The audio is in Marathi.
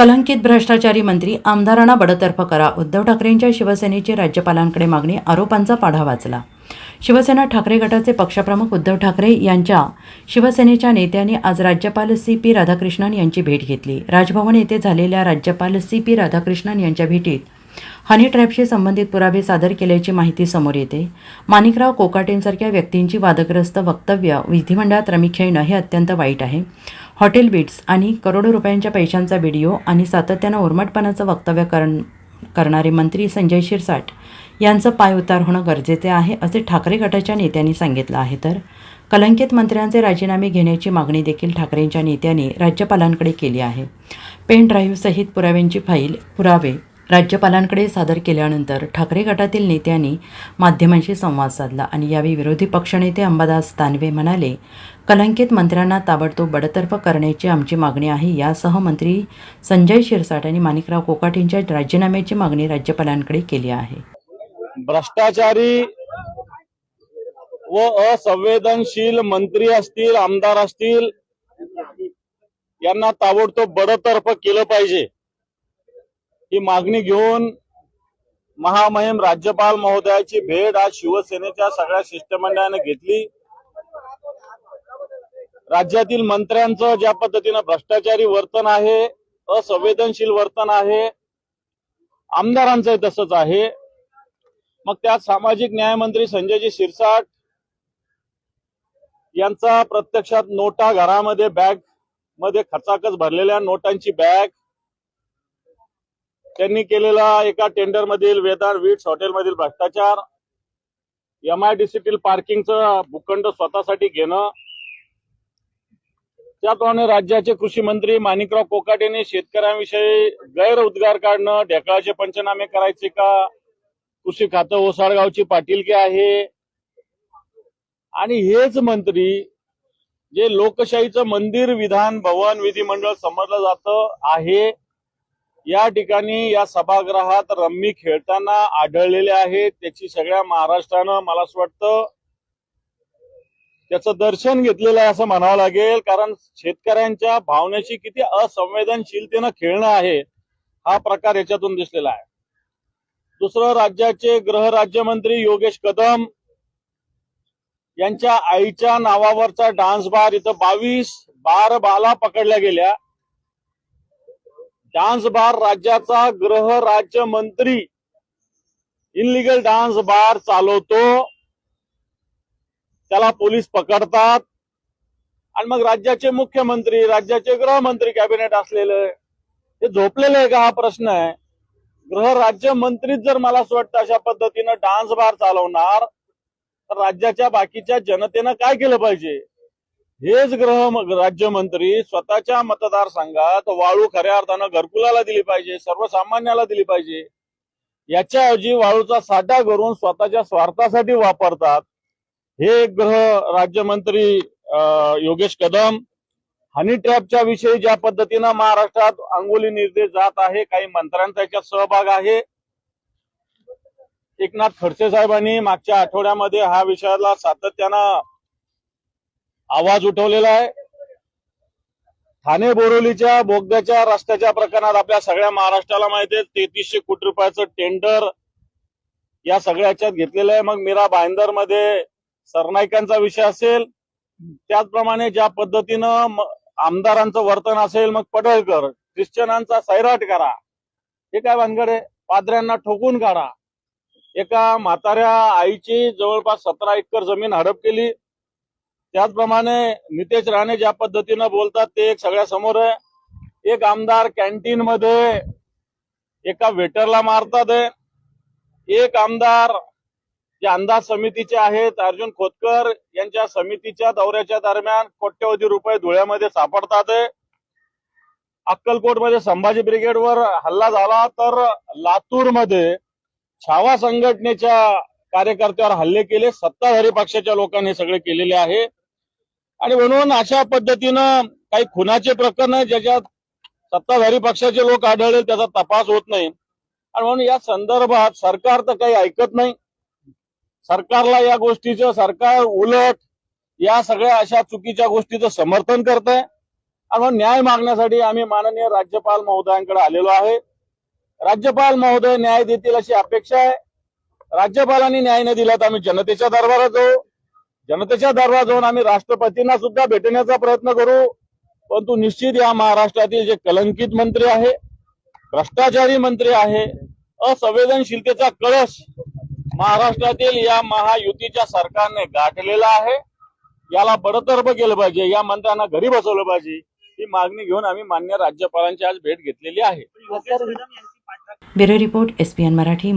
कलंकित भ्रष्टाचारी मंत्री आमदारांना बडतर्फ करा उद्धव ठाकरेंच्या शिवसेनेची राज्यपालांकडे मागणी आरोपांचा पाढा वाचला. शिवसेना ठाकरे गटाचे पक्षप्रमुख उद्धव ठाकरे यांच्या शिवसेनेच्या नेत्यांनी आज राज्यपाल सी पी राधाकृष्णन यांची भेट घेतली. राजभवन येथे झालेल्या राज्यपाल सी पी राधाकृष्णन यांच्या भेटीत हनी ट्रॅपशी संबंधित पुरावे सादर केल्याची माहिती समोर येते. माणिकराव कोकाटेंसारख्या व्यक्तींची वादग्रस्त वक्तव्य विधिमंडळात रमी खेळणं हे अत्यंत वाईट आहे. हॉटेल बीट्स आणि करोडो रुपयांच्या पैशांचा व्हिडिओ आणि सातत्यानं उर्मटपणाचं वक्तव्य करण करणारे मंत्री संजय शिरसाट यांचं पाय उतार होणं गरजेचे आहे असे ठाकरे गटाच्या नेत्यांनी सांगितलं आहे तर कलंकित मंत्र्यांचे राजीनामे घेण्याची मागणी देखील ठाकरेंच्या नेत्यांनी राज्यपालांकडे केली आहे. पेन ड्राईव्हसहित पुराव्यांची फाईल पुरावे राज्यपालांकडे सादर केल्यानंतर ठाकरे गटातील नेत्यांनी माध्यमांशी संवाद साधला आणि यावेळी विरोधी पक्षनेते अंबादास दानवे म्हणाले कलंकित मंत्र्यांना ताबडतोब बडतर्फ करण्याची आमची मागणी आहे. यासह मंत्री संजय शिरसाट आणि माणिकराव कोकाटेंच्या राजीनाम्याची मागणी राज्यपालांकडे केली आहे. भ्रष्टाचारी व असंवेदनशील मंत्री असतील आमदार असतील यांना ताबडतोब बडतर्फ केलं पाहिजे. ही मागणी घेऊन महामहिम राज्यपाल महोदयाची भेट आज शिवसेनेच्या सगळ्या शिष्टमंडळाने घेतली. राज्यातील मंत्र्यांचं ज्या पद्धतीनं भ्रष्टाचारी वर्तन आहे असंवेदनशील वर्तन आहे आमदारांचं तसंच आहे. मग त्यात सामाजिक न्यायमंत्री संजयजी शिरसाट यांचा प्रत्यक्षात नोटा घरामध्ये बॅगमध्ये खचाखच भरलेल्या नोटांची बॅग त्यांनी केलेला एका टेंडर मधील वेदार वीट्स हॉटेल मधील भ्रष्टाचार एमआयडीसीतील पार्किंगचं भूखंड स्वतःसाठी घेणं त्याप्रमाणे राज्याचे कृषी मंत्री माणिकराव कोकाट यांनी शेतकऱ्यांविषयी गैर उद्गार काढणं ढेकळाचे पंचनामे करायचे का कृषी खातं ओसाळगावची पाटीलकी आहे? आणि हेच मंत्री जे लोकशाहीचं मंदिर विधान भवन विधिमंडळ समजलं जातं आहे. या ठिकाणी या सभागृहात रम्मी खेळताना आढळलेले आहेत त्याची सगळ्या महाराष्ट्रानं मला असं वाटतं त्याचं दर्शन घेतलेलं आहे असं म्हणावं लागेल. कारण शेतकऱ्यांच्या भावनेशी किती असंवेदनशीलतेनं खेळणं आहे हा प्रकार याच्यातून दिसलेला आहे. दुसरं राज्याचे गृह राज्यमंत्री योगेश कदम यांच्या आईच्या नावावरचा डान्स बार इथं बावीस बार बाला पकडल्या गेल्या. डान्स बार राज्याचा गृह राज्यमंत्री इनलिगल डान्स बार चालवतो. त्याला पोलीस पकडतात. आणि मग राज्याचे मुख्यमंत्री राज्याचे गृहमंत्री कॅबिनेट असलेले हे झोपलेलं आहे का? हा प्रश्न आहे. गृह राज्यमंत्रीच जर मला असं वाटतं अशा पद्धतीनं डान्स बार चालवणार तर राज्याच्या बाकीच्या जनतेनं काय केलं पाहिजे? हेच ग्रह राज्यमंत्री स्वतःच्या मतदारसंघात वाळू खऱ्या अर्थानं घरकुलाला दिली पाहिजे सर्वसामान्याला दिली पाहिजे. याच्याऐवजी वाळूचा साठा करून स्वतःच्या स्वार्थासाठी वापरतात. हे ग्रह राज्यमंत्री अं, योगेश कदम हनी ट्रॅपच्या विषयी ज्या पद्धतीनं महाराष्ट्रात अंगोली निर्देश जात आहे काही मंत्र्यांचा याच्यात सहभाग आहे. एकनाथ खडसे साहेबांनी मागच्या आठवड्यामध्ये हा विषयाला सातत्यानं आवाज उठवलेला आहे. ठाणे बोरोलीच्या बोगद्याच्या रस्त्याच्या प्रकरणात आपल्या सगळ्या महाराष्ट्राला माहिती आहे. तेहतीसशे कोटी रुपयाचं टेंडर या सगळ्याच्यात घेतलेलं आहे. मग मीरा बायंदरमध्ये सरनाईकांचा विषय असेल. त्याचप्रमाणे ज्या पद्धतीनं आमदारांचं वर्तन असेल मग पडळकर ख्रिश्चनांचा सैराट करा. हे काय भानगड आहे? पाद्र्यांना ठोकून काढा. एका म्हाताऱ्या आईची जवळपास सतरा एकर जमीन हडप केली. त्याचप्रमाणे नितेश राणे ज्या पद्धतीनं बोलतात ते एक सगळ्या समोर आहे. एक आमदार कॅन्टीन मध्ये एका वेटरला मारतात एक आमदार जे अंदाज समितीचे आहेत अर्जुन खोतकर यांच्या समितीच्या दौऱ्याच्या दरम्यान कोट्यवधी रुपये धुळ्यामध्ये सापडतात अक्कलकोट अक्कलकोटमध्ये संभाजी ब्रिगेडवर हल्ला झाला तर लातूरमध्ये छावा संघटनेच्या कार्यकर्त्यावर हल्ले केले. सत्ताधारी पक्षाच्या लोकांनी सगळे केलेले आहे. आणि म्हणून अशा पद्धतीनं काही खुनाचे प्रकरण ज्याच्यात सत्ताधारी पक्षाचे लोक आढळले त्याचा तपास होत नाही. आणि म्हणून या संदर्भात सरकार तर काही ऐकत नाही. सरकारला या गोष्टीचं सरकार उलट या सगळ्या अशा चुकीच्या गोष्टीचं समर्थन करत आहे आणि म्हणून न्याय मागण्यासाठी आम्ही माननीय राज्यपाल महोदयांकडे आलेलो आहे. राज्यपाल महोदय न्याय देतील अशी अपेक्षा आहे. राज्यपालांनी न्याय न दिला तर आम्ही जनतेच्या दरबारात जाऊ. जनतेच्या दरबारात जाऊन आम्ही राष्ट्रपतींना सुद्धा भेटण्याचा प्रयत्न करू. परंतु निश्चित या महाराष्ट्रातील जे कलंकित मंत्री आहे भ्रष्टाचारी मंत्री आहे असंवेदनशीलतेचा कळस महाराष्ट्रातील या महायुतीच्या सरकारने गाठलेला आहे. याला बडतर्फ केलं पाहिजे या मंत्र्यांना घरी बसवलं पाहिजे ही मागणी घेऊन आम्ही मान्य राज्यपालांची आज भेट घेतलेली आहे. Bureau report ESPN Marathi